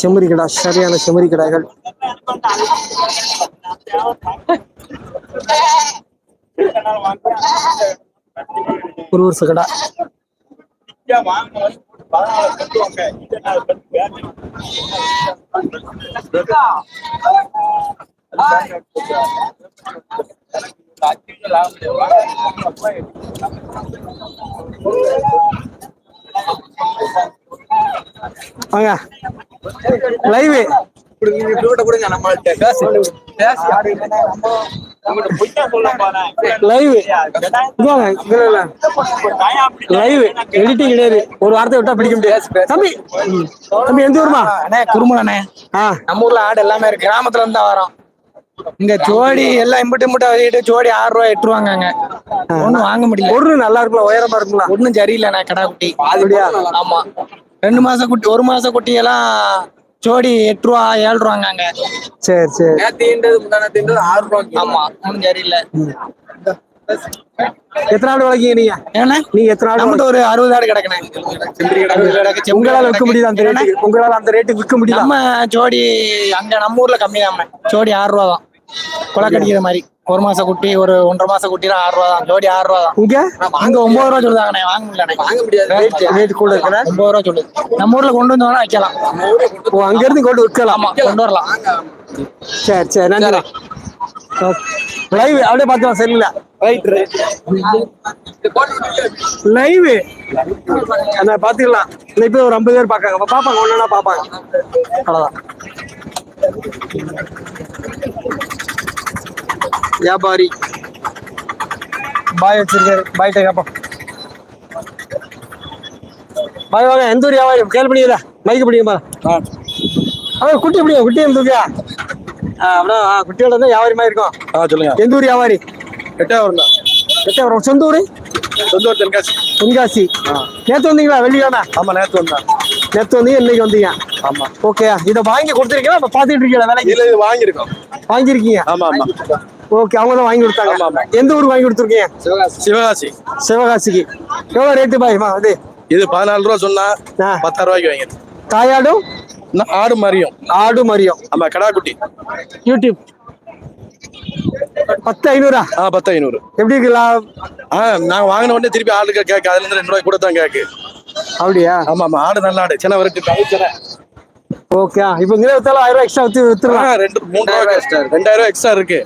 செம்மறி கடா சரியான செம்மறி கடாய்கள் ஒரு வருஷ கடா. வாங்க. லைவ் லைவ் லைவ் எடிட்டிங் கிடையாது. ஒரு வார்த்தை விட்டா பிடிக்க முடியாது. தம்பி எந்த ஊருமா? அண்ணே குருமலண்ணே. ஆ. நம்ம ஊர்ல ஆடு எல்லாமே இருக்கு. கிராமத்துல இருந்து வரோம். இங்க ஜோடி எல்லாம் இம்புட்டு இம்புட்டு வச்சுக்கிட்டு ஜோடி ஆறு ரூபாய் எட்டு ரூபாங்க ஒண்ணும் வாங்க முடியல. பொருள் நல்லா இருக்குல்ல உயரமா இருக்குங்களா? ஒண்ணும் சரியில்லைண்ணே கடா குட்டி. அப்படியா? ஆமா. ரெண்டு மாச குட்டி ஒரு மாச குட்டி எல்லாம் ஜோடி எட்டு ரூபா ஏழு ரூபாங்க சரி சரி. நேத்தீன்றது முந்தானத்தீன்றது ஆறு ரூபாய்க்கு ஆமா ஒண்ணும் சரியில்லை. எத்தனை ஆடு வளர்க்கீங்க நீங்க? ஏன்னா நீங்க எத்தனை ஆடு நம்மகிட்ட ஒரு அறுபது ஆடு கிடக்குண்ணே. அறுபது கிடக்கு, செம்பரி உங்களால விற்க. முடியுதா அந்த ரேட்டுக்கு உங்களால அந்த ரேட்டுக்கு விற்க முடியுதா? நம்ம ஜோடி அங்க நம்ம ஊர்ல கம்மி தான் ஜோடி ஆறு ரூபா தான். கொலை கடிக்கிற மாதிரி. ஒரு மாச குட்டி ஒரு ஒன்றரை மாச குட்டிலாம் ஆறு ரூபா தான் ஜோடி ஆறு ரூபா தான் இங்க அங்க ஒன்பது ரூபா சொல்லுதாங்கண்ணே. வாங்க முடியல வாங்க முடியாது. ரேட் கூட இருக்கிற ஒன்பது ரூபா சொல்லுது நம்ம ஊர்ல கொண்டு வந்து வேணா வைக்கலாம் ஓ அங்க இருந்து கொண்டு விற்கலாம். கொண்டு வரலாம். சரி சரி. நன்றி. லைவ் அப்படியே பார்த்துலாம் சரிங்களா லைவ் அந்த பாத்துக்கலாம் இல்ல இப்ப ஒரு ஐம்பது பேர் பாக்காங்க பாப்பாங்க. ஒன்னா பாப்பாங்க. அவ்வளவுதான். வியாபாரி. பாய் வச்சிருக்காரு. பாய்ட்ட கேப்போம் பாய் வாங்க. எந்த ஊர் வியாபாரி? கேள்வி பண்ணியல மைக்கு பிடிக்குமா அவன் குட்டி பிடிக்கும் குட்டி இருந்துருக்கியா அப்படின்னா ஆ, குட்டியோட தான் வியாபாரி மாதிரி இருக்கும். ஆ சொல்லுங்க. எந்த ஊர் வியாபாரி? எட்டாவது தான். எட்டயபுரம் சொந்த ஊரு? சொந்த ஊர் தென்காசி. தென்காசி நேத்து வந்தீங்களா? வெள்ளிக்கிழமை? ஆமா நேற்று வந்தேன். நேத்து வந்தீங்க இன்னைக்கு வந்தீங்க. ஆமா. ஓகே. இதை வாங்கி கொடுத்துருக்கீங்களா? இப்ப பாத்துட்டு இருக்கீங்களா? வேலைக்கு? இல்ல இது வாங்கியிருக்கோம். வாங்கியிருக்கீங்க? ஆமா ஆமா. ஓகே அவங்க தான் வாங்கி கொடுத்தாங்க. எந்த ஊருக்கு வாங்கி கொடுத்துருக்கீங்க? சிவகாசி. சிவகாசிக்கு. எவ்வளவு ரேட்டு பாய் மா அது இது பதினாலு ரூபா சொன்னா. பத்தாயிரம் ரூபாய்க்கு வாங்கிடு தாயாடும்? ஆடு மறியும் ஆடு மரியம். ஆமா கடா குட்டி யூடியூப் பத்து ஐநூறா? ஆ பத்து ஐநூறு. எப்படி இருக்குல்ல ஆ நாங்க வாங்கின உடனே திருப்பி ஆளுக்கு கேட்க அதுல இருந்து ரெண்டு ரூபாய் கூட தான் கேக்கு. அப்படியா? ஆமா ஆமா ஆடு நல்ல ஆடு. சின்ன வரைக்கும் தமிழ் சின்ன. ஓகே இப்போ இங்கே வித்தாலும் ஆயிரம் ரூபாய் எக்ஸ்ட்ரா வித்து வித்துருலாம் ஆ, ரெண்டு மூணு ரூபாய் எக்ஸ்ட்ரா ரெண்டாயிரம் ரூபாய் எக்ஸ்ட்ரா இருக்கு.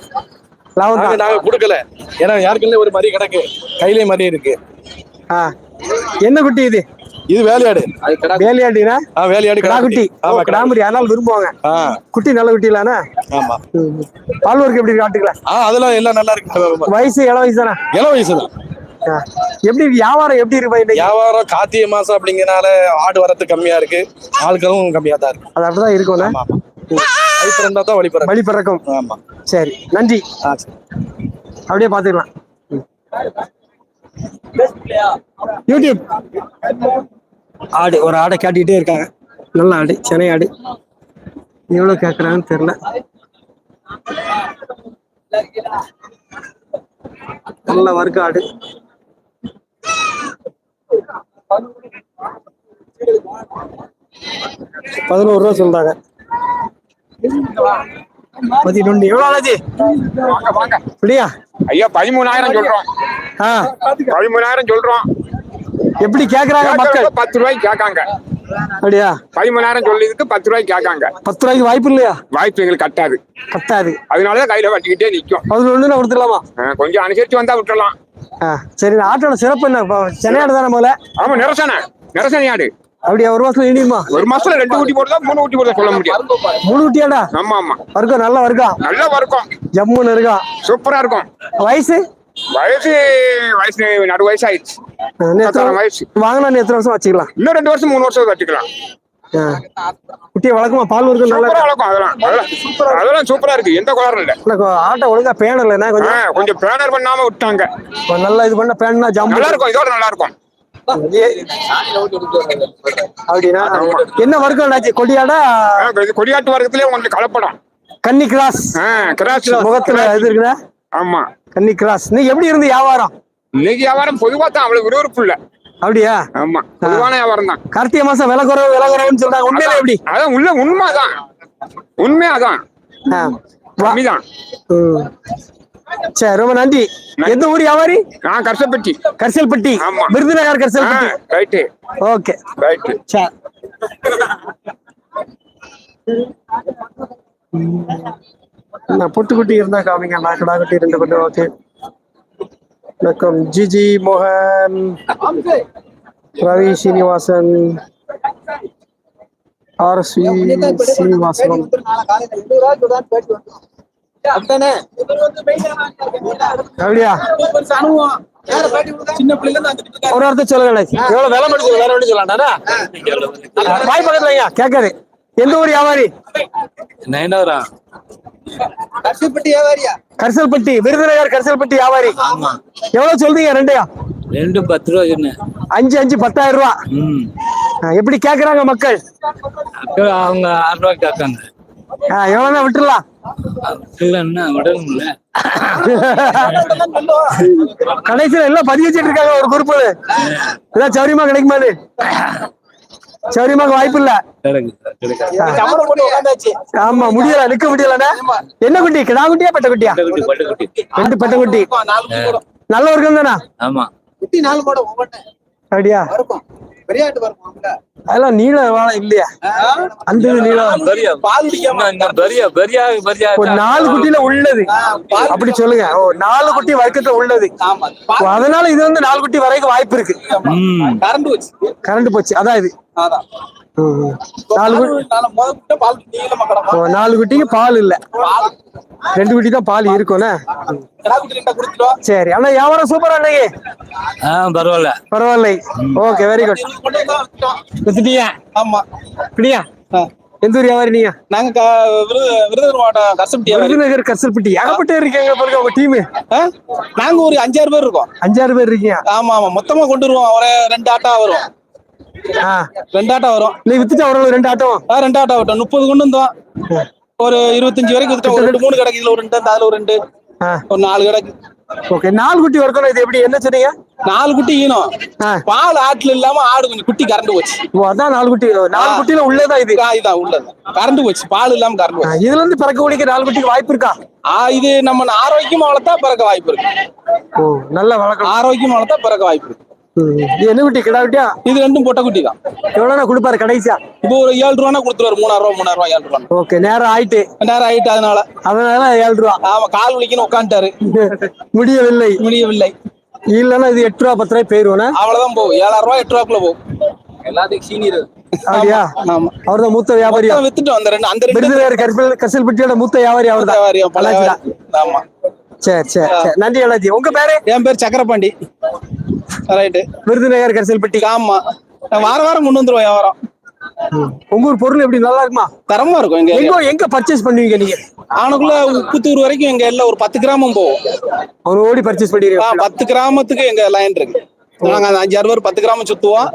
லாபம் நாங்க கொடுக்கல. ஏன்னா யாருக்குள்ளே ஒரு மரி கிடக்கு கையிலே மரி இருக்கு. ஆ. என்ன குட்டி இது? இது வேலையாடு. வேலையாட்டினா ஆ வேலையாடு கடா குட்டி. ஆமா கடா கிடாமரி. அதனால விரும்புவாங்க. ஆ. குட்டி நல்ல குட்டி இல்லானே ஆமா பால் ஒர்க் எப்படி காட்டுக்கலாம் ஆ அதெல்லாம் எல்லாம் நல்லா இருக்கு. வயசு இள வயசு தானே இள வயசு தான். எப்படி வியாபாரம் எப்படி இருக்கு இன்னைக்கு? வியாபாரம் கார்த்திகை மாசம் அப்படிங்கறனால ஆடு வரத்து கம்மியா இருக்கு. ஆட்களும் கம்மியா தான் இருக்கு. அது அப்படிதான் இருக்கும்ல? தான் வழி பிறக்கும். ஆமா. சரி நன்றி. அப்படியே பாத்துக்கலாம் யூடியூப். ஆடு ஒரு ஆடை காட்டிக்கிட்டே இருக்காங்க. நல்ல ஆடு சென்னை ஆடு. எவ்வளவு கேக்குறாங்கன்னு தெரியல. நல்ல வர்க்க ஆடு. பதினோரு ரூபா சொல்றாங்க. பதினொன்று. எவ்வளவு ஆச்சு அப்படியா? ஐயா பதிமூணாயிரம் சொல்றோம். ஆ. பதிமூணாயிரம் சொல்றோம். எப்படி கேக்குறாங்க மக்கள்? பத்து ரூபாய்க்கு கேட்காங்க. அப்படியா? பதிமூணாயிரம் சொல்லியதுக்கு பத்து ரூபாய்க்கு கேட்காங்க. பத்து ரூபாய்க்கு வாய்ப்பு இல்லையா? வாய்ப்பு எங்களுக்கு கட்டாது. கட்டாது. அதனாலதான் கையில வட்டிக்கிட்டே நிக்கும். பதினொன்று நான் கொடுத்துடலாமா? கொஞ்சம் அனுசரிச்சு வந்தா விட்டுறலாம். ஆ சரி ஆட்டோட சிறப்பு என்ன? இப்போ சென்னை ஆடு தானே முதல்ல? ஆமா நிரசன. நிரசன ஆடு. அப்படியா ஒரு மாசத்துல இனியுமா? ஒரு மாசத்துல ரெண்டு ஊட்டி போடுறதா மூணு ஊட்டி போடுறதா சொல்ல முடியாது. மூணு குட்டியாடா ஆமா ஆமா. வர்க்கம் நல்ல வர்க்கம் நல்லா இருக்கும் ஜம்முன்னு இருக்கும் சூப்பரா இருக்கும். வயசு? வயசு வயசு நடு வயசு ஆயிடுச்சு வயசு. வாங்கினா எத்தனை வருஷம் வச்சுக்கலாம்? இன்னும் ரெண்டு வருஷம் மூணு வருஷம் வச்சுக்கலாம். குட்டியை வளர்க்குமா? பால் வர்க்கம் நல்லா வளர்க்கும் அதெல்லாம். அதெல்லாம் சூப்பரா இருக்கு. எந்த குளரும் இல்ல. ஆட்டோ ஒழுங்கா பேனல் கொஞ்சம்? கொஞ்சம் பேனர் பண்ணாம விட்டாங்க நல்லா இது பண்ண பேனா ஜம்மு நல்லா இருக்கும் இதோட நல்லா இருக்கும். அப்படின்னா என்ன வர்க்கம் ஆச்சு கொடியாடா? கொடியாட்டு வர்க்கத்திலே உங்களுக்கு கலப்படம். கன்னி கிராஸ் கிராஸ் முகத்துல இது இருக்குதா? ஆமா. கன்னி கிராஸ் நீ எப்படி இருந்து வியாபாரம்? இன்னைக்கு வியாபாரம் பொதுவா தான் அவ்வளவு விறுவிறுப்பு இல்ல. அப்படியா? ஆமா. பொதுவான வியாபாரம் தான். கார்த்திகை மாசம் விலை குறைவு விலை குறைவுன்னு சொல்றாங்க. உண்மையில எப்படி? அதான் உள்ள உண்மைதான். உண்மையாதான். கம்மிதான். சரி ரொம்ப நன்றி. எந்த ஊர் வியாபாரி? நான் கரிசல்பட்டி. ஆமா. Virudhunagar Karisalpatti. Right. Okay. Right. சரி நான் பொட்டுக்குட்டி இருந்தா காமிங்க. நான் கடா குட்டி ரெண்டு கொண்டு ஓகே. வணக்கம். ஜிஜி மோகன். ரவி சீனிவாசன். ஆர் சி சீனிவாசனம் அப்படியா ஒரு வார்த்தை சொல்லுங்க எவ்வளவு விலை மட்டும் வேற ஒன்று சொல்லலாம்டா வாய் பக்கத்துல ஐயா கேட்காது. எந்த ஊர் வியாபாரி? நயன்தாரா கரிசல்பட்டி விருதுநகர் கரிசல்பட்டி வியாபாரி. எவ்வளவு சொல்றீங்க ரெண்டையா? ரெண்டு பத்து ரூபா சொன்னேன். அஞ்சு அஞ்சு பத்தாயிரம் ரூபா. எப்படி கேக்குறாங்க மக்கள்? அவங்க ஆறு ரூபா கேட்காங்க எவ்வளவுதான் விடணும்ல. கடைசியில எல்லாம் பதிவு வச்சிட்டு இருக்காங்க ஒரு குரூப் எல்லாம் சௌரியமா கிடைக்குமாது சௌரியமாக வாய்ப்பு இல்ல. ஆமா முடியல நிக்க முடியலண்ணா என்ன குட்டி? கிடா குட்டியா பெட்ட குட்டியா ரெண்டு பெட்ட குட்டி நல்ல ஒரு தானா? ஆமா. அப்படியா? அதெல்லாம் நீள இல்லையா? அந்த இது நீளம் நாலு குட்டியில உள்ளது. அப்படி சொல்லுங்க. ஓ நாலு குட்டி வர்க்கத்துல உள்ளது. அதனால இது வந்து நாலு குட்டி வரைக்கும் வாய்ப்பு இருக்கு. ம். கரண்ட் போச்சு. அதான் இது. நாலு நாலு குட்டிக்கு பால் இல்ல. ரெண்டு குட்டி தான் பால் இருக்கும்ண்ணே சரி ஆனா வியாபாரம் சூப்பரா அன்னைக்கு பரவாயில்ல. பரவாயில்லை. ஓகே வெரி குட் வித்துட்டியா ஆமா. இப்படியா எந்த ஊர் வியாபாரி நீங்க? நாங்க விருதுநகர் மாவட்டம் கஷ்டப்பட்டி விருதுநகர் கரிசல்பட்டி ஏகப்பட்ட இருக்கீங்க பாருங்க உங்க டீம் நாங்க ஒரு அஞ்சாறு பேர் இருக்கோம். அஞ்சாறு பேர் இருக்கீங்க? ஆமா ஆமா. மொத்தமா கொண்டு வருவோம். ஒரு ரெண்டு ஆட்டா வரும். ரெண்டு ஆட்டா வரும். நீ வித்துட்டா ஒரு ரெண்டு ஆட்டம் ஆ, ரெண்டு ஆட்டா வட்டும். முப்பது கொண்டு வந்தோம். ஒரு இருபத்தஞ்சு வரைக்கும் வித்துட்டோம். ஒரு ரெண்டு மூணு கிடக்கு இதுல ஒரு ரெண்டு அதுல ஒரு ரெண்டு. ஒரு நாலு கிடக்கு. ஓகே நாலு குட்டி வரைக்கும் இது எப்படி? என்ன சொன்னீங்க? நாலு குட்டி ஈனும். பால் ஆட்டுல இல்லாம ஆடு கொஞ்சம் குட்டி கறந்து போச்சு. அதான் நாலு குட்டி. நாலு குட்டியில உள்ளதா இது? இதான் உள்ளது. கறந்து போச்சு. பால் இல்லாம ஆ, போச்சு. இதுல இருந்து பிறக்க குடிக்க நாலு குட்டிக்கு வாய்ப்பு இருக்கா? ஆ, இது நம்ம ஆரோக்கியமா வளர்த்தா பிறக்க வாய்ப்பு இருக்கு. நல்ல வளர்க்கலாம் ஆரோக்கியமா வளர்த்தா பிறக்க வாய்ப்பு இருக்கு. இது என்ன குட்டி? கிடா குட்டியா? இது ரெண்டும் பொட்டை குட்டி தான். எவ்வளவு கொடுப்பாரு கடைசியா? இப்போ ஒரு ஏழு ரூபானா கொடுத்துருவாரு. மூணாயிரம் ரூபா மூணாயிரம் ரூபா ஏழு ரூபா ஓகே நேரம் ஆயிட்டு. நேரம் ஆயிட்டு அதனால. அதனால ஏழு ரூபா. ஆமா கால் வலிக்குன்னு உட்காந்துட்டாரு. முடியவில்லை. முடியவில்லை. இல்லைன்னா இது எட்டு ரூபா பத்து ரூபாய் போயிருவோண்ணே. அவ்வளவுதான் போகும். ஏழாயிரம் ரூபாய் எட்டு ரூபாய்க்குள்ள போகும். எல்லாத்துக்கும் சீனியர் அப்படியா? ஆமா அவர் தான் மூத்த வியாபாரியா மொத்தம் வித்துட்டோம். அந்த ரெண்டு அந்த ரெண்டு விருதுநகர் கரிசல் கரிசல்பட்டியோட மூத்த வியாபாரி அவர். வியாபாரி. ஆமா. சரி சரி சரி. நன்றி அண்ணாச்சி. உங்க பேரு? என் பேர் சக்கரபாண்டி. ரைட்டு விருதுநகர் கரிசல்பட்டி. ஆமா. நான் வாரம் வாரம் கொண்டு வந்துருவோம் வியாபாரம். உங்க ஊர் பொருள் எப்படி? நல்லா இருக்குமா? தரமா இருக்கும் எங்க எங்க எங்க பர்ச்சேஸ் பண்ணுவீங்க நீங்க? ஆனக்குள்ள புத்தூர் வரைக்கும் எங்க எல்லாம் ஒரு பத்து கிராமம் போவோம். அவர் ஓடி பர்ச்சேஸ் ஆ, பண்ணிடுவீங்க பத்து கிராமத்துக்கு எங்க லைன் இருக்கு. நாங்க அந்த அஞ்சு அறுபது பத்து கிராமம் சுத்துவோம்.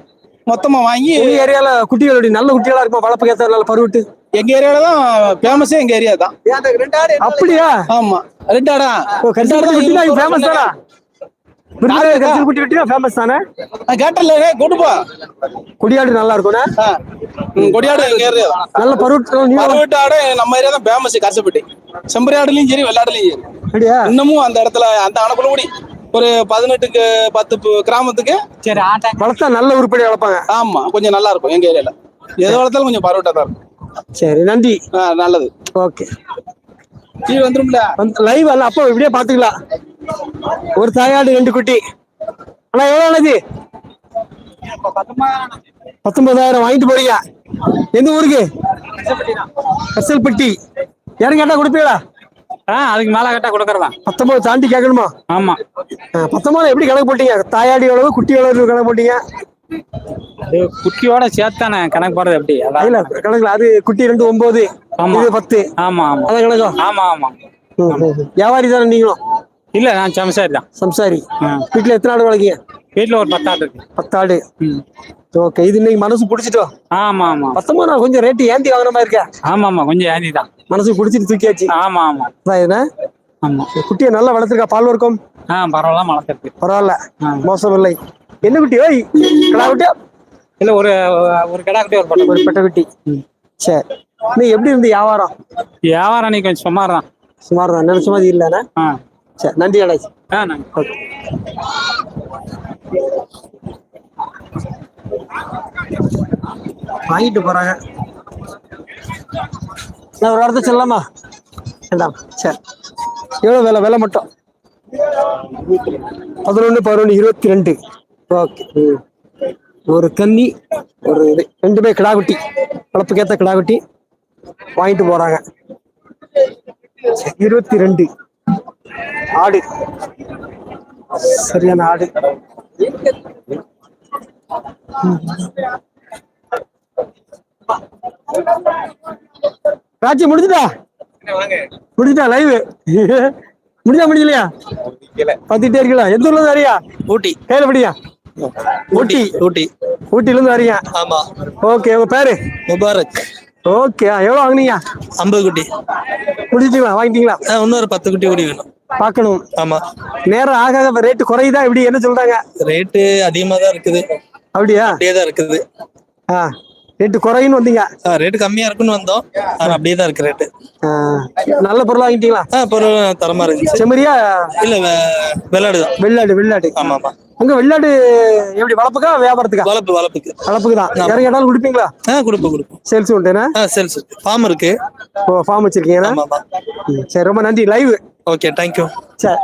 மொத்தமா வாங்கி உங்க ஏரியால குட்டிகளுடைய நல்ல குட்டிகளா இருக்குமா? வளர்ப்பு ஏத்த நல்ல பருவட்டு எங்க ஏரியால தான் ஃபேமஸே எங்க ஏரியா தான். அப்படியா? ஆமா. ரெண்டு ஆடா ஓ தான் ஃபேமஸ் தானா? ஃபேமஸ் தானே? கேட்டல கொடுப்பா குடியாடு நல்லா இருக்கும்ண்ணே கொடியாடு எங்க ஏரியா நல்ல பருவட்டு நீளம் பருவட்டு ஆடு நம்ம ஏரியா தான் ஃபேமஸ் ஆடுலயும் சரி வெள்ளாடுலயும் சரி. இன்னமும் அந்த இடத்துல அந்த அணக்குள்ளபடி ஒரு பதினெட்டுக்கு பத்து கிராமத்துக்கு சரி வளர்த்தா நல்ல உருப்படி வளர்ப்பாங்க. ஆமா கொஞ்சம் நல்லா இருக்கும் எங்க ஏரியால. எது வளர்த்தாலும் கொஞ்சம் பருவட்டா தான் இருக்கும். சரி நன்றி. ஆ, நல்லது. ஓகே. கீழே வந்துரும்ல. லைவ் அல்ல அப்போ இப்படியே பாத்துக்கலாம் ஒரு தாயாடு ரெண்டு குட்டி. அண்ணா எவ்வளவு ஆனது பத்தொன்பதாயிரம் வாங்கிட்டு போறீங்க. எந்த ஊருக்கு? கசல்பட்டி யாரும் கேட்டா கொடுப்பீங்களா? ஆ அதுக்கு மேல கட்டா கொடுக்கறதா. பத்தொன்பது தாண்டி கேட்கணுமா? ஆமா. பத்தொன்பது எப்படி கணக்கு போட்டீங்க? தாயாடி எவ்வளவு குட்டி எவ்வளவு கணக்கு போட்டீங்க? அது குட்டியோட சேர்த்தானே கணக்கு போறது எப்படி. இல்ல கணக்குல அது குட்டி ரெண்டு ஒன்பது. இது பத்து. ஆமா ஆமா. அதான் கணக்கம் ஆமா ஆமா. வியாபாரி தானே நீங்களும்? இல்ல நான் சமசாரி தான். சம்சாரி. வீட்டுல எத்தனை ஆடு வளர்க்கீங்க? வீட்டுல ஒரு பத்தாடு இருக்கு. பத்தாடு. ஓகே இது இன்னைக்கு மனசு பிடிச்சிட்டோம் ஆமா ஆமா. பத்தொன்பது நான் கொஞ்சம் ரேட்டு ஏந்தி வாங்குற மாதிரி இருக்கா. ஆமா ஆமா கொஞ்சம் ஏந்தி தான் மனசு பிடிச்சிட்டு தூக்கியாச்சு. ஆமா ஆமா. அதான் இதுண்ணே? ஆமா. குட்டியை நல்லா வளர்த்துருக்கா பால் வர்க்கம் பரவாயில்ல வளர்த்துருக்கு பரவாயில்ல. மோசம் இல்லை என்ன குட்டி ஓய் கிடா குட்டியா இல்ல ஒரு ஒரு கடா குட்டி ஒரு பட்டம் ஒரு பெட்ட குட்டி. சரி. நீ எப்படி இருந்து வியாபாரம்? வியாபாரம் நீ கொஞ்சம் சுமார் தான் சுமார் தான் நினைச்ச மாதிரி இல்லைண்ணே சரி நன்றி அடாச்சி ஆ நாங்க வாங்கிட்டு போறாங்க. நான் ஒரு வாரத்தை சொல்லலாமா வேண்டாம். சரி. எவ்வளோ விலை? விலை மட்டும். பதினொன்று பதினொன்று இருபத்தி ரெண்டு ஓகே. ஒரு கன்னி ஒரு இது. ரெண்டுமே கிடாக்குட்டி வளர்ப்புக்கேற்ற கிடாக்குட்டி வாங்கிட்டு போறாங்க. இருபத்தி ரெண்டு ஆடு. சரியான ஆடு. ராஜி முடிஞ்சுதா? முடிஞ்சுதா லைவ் முடிஞ்சா முடியலையா? பார்த்துட்டே இருக்கலாம் எந்த ஊர்ல இருந்து வரியா ஊட்டி. கேளுபடியா ஊட்டி. ஊட்டி. ஊட்டில இருந்து வரீங்க ஆமா. ஓகே உங்க பேரு? முபாரக். ஓகே எவ்வளவு வாங்குனீங்க? ஐம்பது குட்டி. முடிச்சிட்டீங்களா வாங்கிட்டீங்களா? ஆ, இன்னொரு பத்து குட்டி குடி வேணும். பார்க்கணும். ஆமா. நேரம் ஆக ஆக ரேட்டு குறையுதா? இப்படி என்ன சொல்றாங்க? ரேட்டு அதிகமா தான் இருக்குது. அப்படியா? அப்படியே தான் இருக்குது. ஆ. ரேட்டு குறையுன்னு வந்தீங்க. ஆ, ரேட்டு கம்மியா இருக்குன்னு வந்தோம். ஆனா அப்படியே தான் இருக்கு ரேட்டு நல்ல பொருள் வாங்கிட்டீங்களா? ஆ பொருள் தரமா இருந்துச்சு. செம்மறியா? இல்ல வெள்ளாடு தான். வெள்ளாடு வெள்ளாடு. ஆமா ஆமா உங்க வெள்ளாடு எப்படி வளர்ப்புக்கா வியாபாரத்துக்கா? வளர்ப்பு வளர்ப்புக்கு. வளர்ப்புக்கு தான். யாரும் கேட்டாலும் கொடுப்பீங்களா? ஆ கொடுப்போம் கொடுப்போம். சேல்ஸ் உண்டுனா? ஆ சேல்ஸ் இருக்கு ஃபார்ம் இருக்கு. ஓ ஃபார்ம் வச்சிருக்கீங்களா ஆமா ஆமா ம், சரி ரொம்ப நன்றி. லைவ் ஓகே தேங்க்யூ சரி.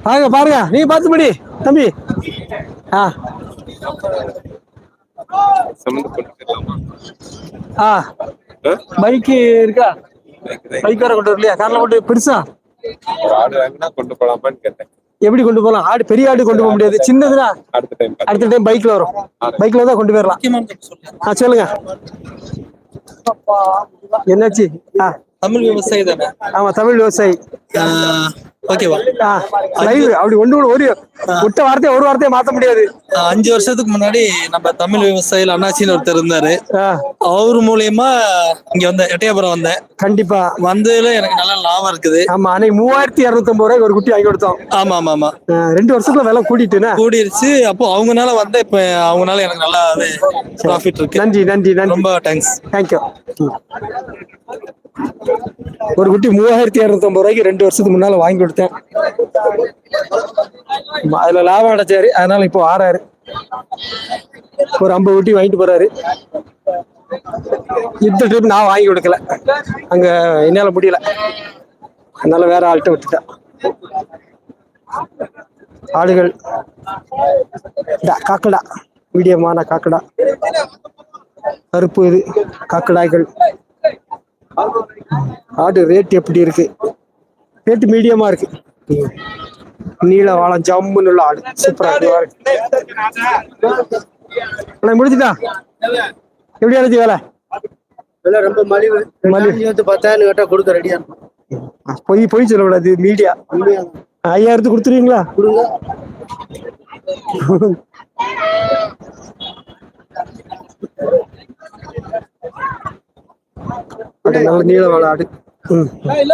பாருங்க பாருங்க. நீ பார்த்து முடி. தம்பி. ஆ. ஆ. பைக்கு இருக்கா? பைக் வேற கொண்டு வரலையா? கார்ல கொண்டு பெருசா? கொண்டு போலாமான்னு கேட்டேன் எப்படி கொண்டு போகலாம் ஆடு பெரிய ஆடு கொண்டு போக முடியாது. சின்னதுனா அடுத்த டைம் அடுத்த டைம் பைக்ல வரும். பைக்ல தான் கொண்டு போயிடலாம் ஆ சொல்லுங்க. என்னாச்சு? தமிழ் விவசாயி தானே? ஆமா தமிழ் விவசாயி. ஓகேவா? லைவ் அப்படி கூட ஒரு விட்ட வார்த்தையை ஒரு வார்த்தையை மாத்த முடியாது. அஞ்சு வருஷத்துக்கு முன்னாடி நம்ம தமிழ் விவசாயில அண்ணாச்சின்னு ஒருத்தர் இருந்தாரு. அவர் மூலியமா இங்க வந்தேன் எட்டயபுரம் வந்தேன் கண்டிப்பா. வந்ததுல எனக்கு நல்ல லாபம் இருக்குது. ஆமா அன்னைக்கு மூவாயிரத்தி இருநூத்தம்பது ரூபாய்க்கு ஒரு குட்டி வாங்கி கொடுத்தோம். ஆமா ஆமா ஆமா. ரெண்டு வருஷத்துல விலை கூட்டிட்டுனா கூடிருச்சு. அப்போ அவங்கனால வந்த இப்ப அவங்கனால எனக்கு நல்லா ப்ராஃபிட் இருக்கு. நன்றி நன்றி நன்றி. ரொம்ப தேங்க்ஸ் தேங்க்யூ ஒரு குட்டி மூவாயிரத்தி இரநூத்தம்பது ரூபாய்க்கு ரெண்டு வருஷத்துக்கு முன்னால வாங்கி கொடுத்தேன். அதுல லாபம் அடைச்சாரு. அதனால இப்போ ஆறாரு. ஒரு ஐம்பது ஊட்டி வாங்கிட்டு போறாரு. இந்த ட்ரிப் நான் வாங்கி கொடுக்கல. அங்க என்னால முடியல. அதனால வேற ஆள்கிட்ட விட்டுட்டேன். ஆடுகள். காக்கடா. மீடியமான காக்கடா. கருப்பு இது காக்கடாய்கள். ஆடு ரேட் எப்படி இருக்கு? ரேட் மீடியமா இருக்கு. நீல வாழம் ஜம்முன்னு உள்ள ஆடு. சூப்பரா இருக்கு. முடிஞ்சுதா? எப்படி ஆச்சு வேலை? விலை ரொம்ப மலிவு. மலிவு. பத்தாயிரம் கேட்டா கொடுக்க ரெடியா பொய் பொய் சொல்லக்கூடாது மீடியா ஐயாயிரத்து கொடுத்துருவீங்களா? கொடுங்க. நல்ல நீல வாழ ஆடு. ம் நல்ல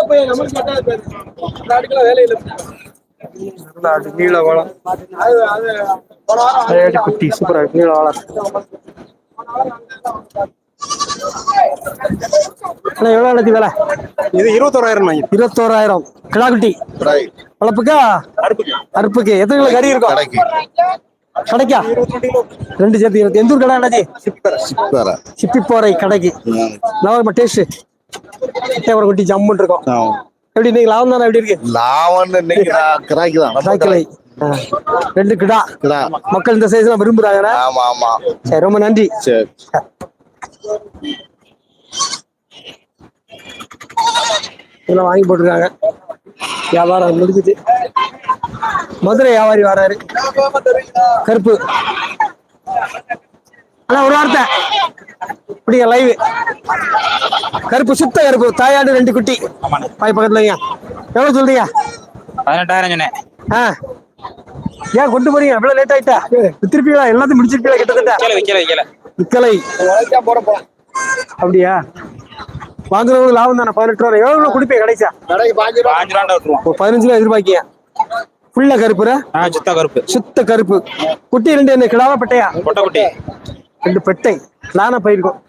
ஆடு நீல வாழம் ஆடு குட்டி சூப்பரா இருக்கு நீல வாழம் அண்ணா எவ்வளவு ஆனது வேலை? இது இருபத்தோராயிரம் வாங்கி. இருபத்தோராயிரம். கிடாக்குட்டி. வளர்ப்புக்கா? அறுப்புக்கு எத்தனை கிலோ கறி இருக்கும்? கடைக்கா. ரெண்டு சேர்த்து எந்த ஊர் கடை அண்ணாச்சி? சிப்பி போறை கடைக்கு. நல்லா டேஸ்ட் ஒரு குட்டி ஜம்முன்னு இருக்கும். எப்படி நீங்க லாபம் தானே? எப்படி இருக்கு? இன்னைக்கு நான் கிராக்கி தான். ஆ. ரெண்டு கிடா. கிடா. மக்கள் இந்த சைஸ்லாம் விரும்புறாங்க ஆமா ஆமா. சரி ரொம்ப நன்றி. சரி. இதெல்லாம் வாங்கி போட்டிருக்காங்க. வியாபாரம் முடிஞ்சுது. மதுரை வியாபாரி வராரு. கருப்பு. அண்ணா ஒரு வார்த்தை. இப்படிங்க லைவ் கருப்பு சுத்த கருப்பு. தாயாடு ரெண்டு குட்டி. பாய் பக்கத்துல வைங்க. எவ்வளவு சொல்றீங்க? பதினெட்டாயிரம் சொன்னேன். ஆ. ஏன் கொண்டு போறீங்க? இவ்வளவு லேட் ஆயிட்டா? வித்திருப்பீங்களா? எல்லாத்தையும் முடிச்சிருப்பீங்களா கிட்டத்தட்ட? வைக்கல அப்படியா? வாங்குறவங்க லாபம் தானே? பதினெட்டு ரூபா எவ்வளவு குடிப்பே கிடைச்சா பதினஞ்சு ரூபா எதிர்பார்க்கிய ஃபுல்ல கருப்புற சுத்தா கருப்பு. சுத்த கருப்பு. குட்டி ரெண்டு என்ன கிடாவா பெட்டையா? கொட்டை குட்டி. ரெண்டு பெட்டை. நானா போயிருக்கோம்.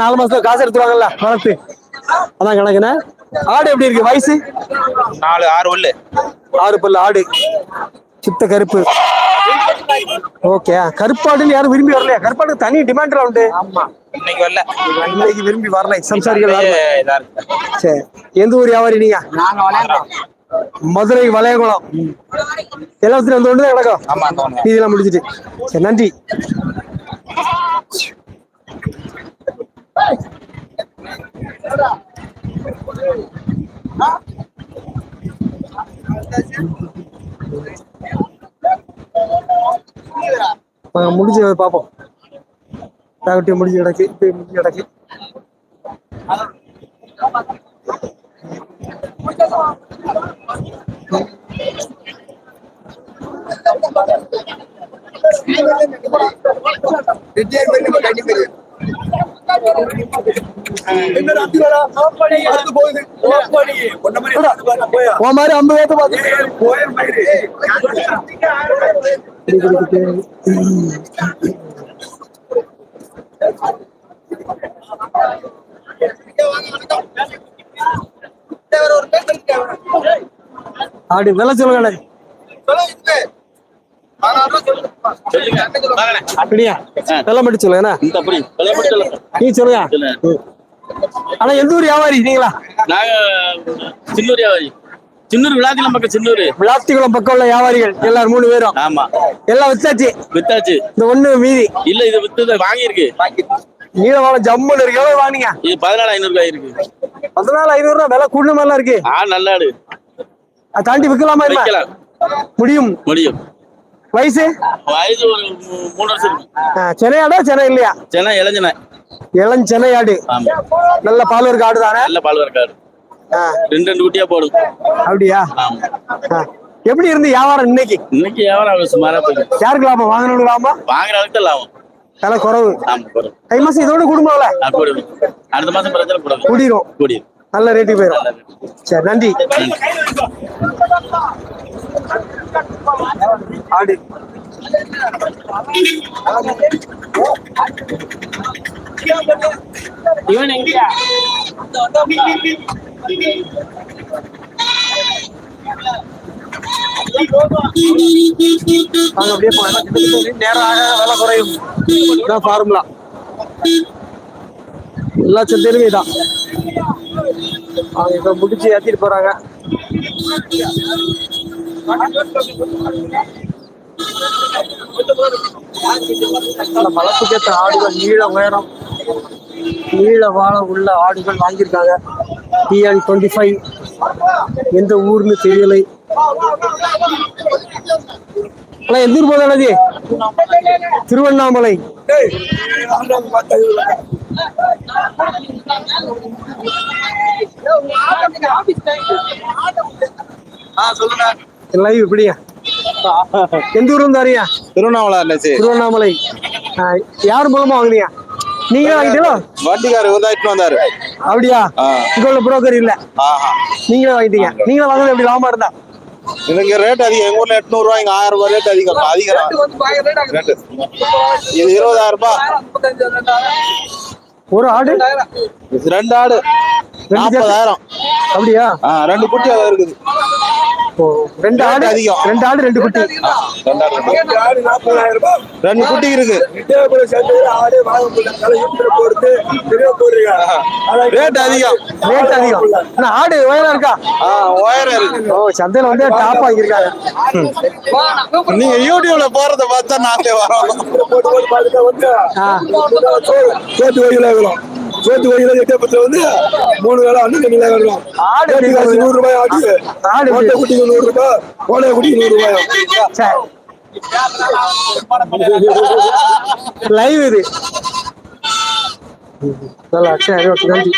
நாலு மாசத்துல காசு எடுத்துருவாங்கல்ல வளர்த்து. அதான் கணக்குண்ணே. ஆடு எப்படி இருக்கு வயசு? நாலு ஆறு ஒல்லு ஆறு பல்லு ஆடு. சுத்த கருப்பு. ஓகே கருப்பாடுன்னு யாரும் விரும்பி வரலையா? கருப்பாடு தனி டிமாண்ட்ல உண்டு. இன்னைக்கு வரல. இன்னைக்கு விரும்பி வரலை. சம்சாரிகள் சரி எந்த ஊர் வியாபாரி நீங்க? மதுரை வளையகுளம். எல்லாத்துலயும் வந்து ஒன்று தான் கிடக்கும் இதெல்லாம் முடிச்சிட்டு சரி நன்றி. முடிஞ்சு பார்ப்போம் தாவட்டி முடிஞ்சு கிடக்கு இப்போ முடிஞ்சு கிடக்கு. உன் மாதிரி ஐம்பது ஏத்த பார்த்து ஆடு விலை சொல்லுங்க அப்படியா விலை மட்டும் சொல்லுங்க நீ சொல்லுங்க. ஆனா எந்த ஊர் வியாபாரி நீங்களா? நாங்க சின்னூர் வியாபாரி. சின்னூர் பக்கம் சின்னூர். விளாத்திக்குளம் பக்கம் உள்ள வியாபாரிகள் எல்லாரும் மூணு பேரும். ஆமா. எல்லாம் வித்தாச்சு? வித்தாச்சு. இந்த ஒண்ணு மீதி. இல்ல இது வித்து வாங்கியிருக்கு. நீளவாளம் ஜம்முன்னு இருக்கு. எவ்வளவு வாங்கினீங்க? இது பதினாலு ஐநூறு ரூபாய் இருக்கு பதினாலு ஐநூறு விலை கூடுன மாதிரிலாம் இருக்கு. ஆ நல்லாடு. தாண்டி விற்கலாமா முடியும். முடியும். வயசு? வயது ஒரு மூணு வருஷம் இருக்கு. சென்னையாடா சென்னை இல்லையா? சென்னை இளைஞன இளம் சென்னை ஆடு நல்ல பால் இருக்கு ஆடு தானே நல்ல பால் வரக்காடு ஆ, ரெண்டு ரெண்டு குட்டியா போடும். அப்படியா. எப்படி இருந்து வியாபாரம் இன்னைக்கு? இன்னைக்கு வியாபாரம் சுமாரா போயிருக்கு யாருக்கு லாபம்? வாங்கினவங்களுக்கு லாபம்? வாங்குற அளவுக்கு தான் லாபம். விலை குறவு. தை மாசம் இதோட குடும்பம்ல அடுத்த மாசம் கூடிரும். கூடியும் நல்ல ரேட்டுக்கு போயிடும் சரி நன்றி. ஆடு. இவன் எங்கயா? வாங்க அப்படியே கிட்டத்தட்ட நேரம் விலை குறையும். இதான் ஃபார்முலா எல்லா சந்தையிலுமே இதான். அவங்க இப்ப முடிச்சு ஏத்திட்டு போறாங்க. நல்ல வளர்ப்புக்கேற்ற ஆடுகள் நீள உயரம். நீள வாழ உள்ள ஆடுகள் வாங்கியிருக்காங்க. டிஎன் டுவெண்ட்டி ஃபைவ் எந்த ஊர்னு தெரியலை. அண்ணா எந்த ஊர் போதானது திருவண்ணாமலை. லைவ் இப்படியா எந்த ஊர் இருந்தாரியா திருவண்ணாமலை இல்லச்சு திருவண்ணாமலை. யார் மூலமா வாங்குனீங்க? நீங்க வாங்கிட்டீங்களா? வண்டிக்காரர் வந்து இட்டு வந்தாரு. அப்படியா. இங்க உள்ள புரோக்கர் இல்ல. ஆஹா. நீங்களே வாங்கிட்டீங்க. நீங்களே வாங்குறது எப்படி? லாபமா இருந்தா? இங்க ரேட் அதிகம். எங்க ஊர்ல எட்நூறு ரூபாய் இங்க ஆயிரம் ரூபாய் ரேட் அதிகம். அதிகம். ரேட் இது இருபதாயிரம் ரூபாய். ஒரு ஆடு? ரெண்டு ஆடு. நாற்பதாயிரம் அப்படியா ரெண்டு குட்டி அது இருக்குது ஓ, ரெண்டு ஆடு ரேட் அதிகம். ரெண்டு ஆடு ரெண்டு குட்டி ரெண்டு குட்டி இருக்கு ரேட் அதிகம் ரேட் அதிகம் ஆடு உயரம் இருக்கா ஆ உயரம் இருக்கு ஓ சந்தையில வந்து டாப் வாங்கியிருக்காங்க நீங்க யூடியூப்ல போறத பார்த்தா நாங்களே வரோம் சோத்து வகையில எட்டப்பத்துல வந்து மூணு வேலை அண்ணன் தண்ணி ஆகலாம் ஆடு இருக்கு? நூறு ரூபாய் ஆடு கோட்டை. எப்படி? குட்டிக்கு நூறு ரூபாய் கோலைய குட்டிக்கு நூறு ரூபாய். சரி. லைவ் இது. நல்லா சரி ஓகே நன்றி.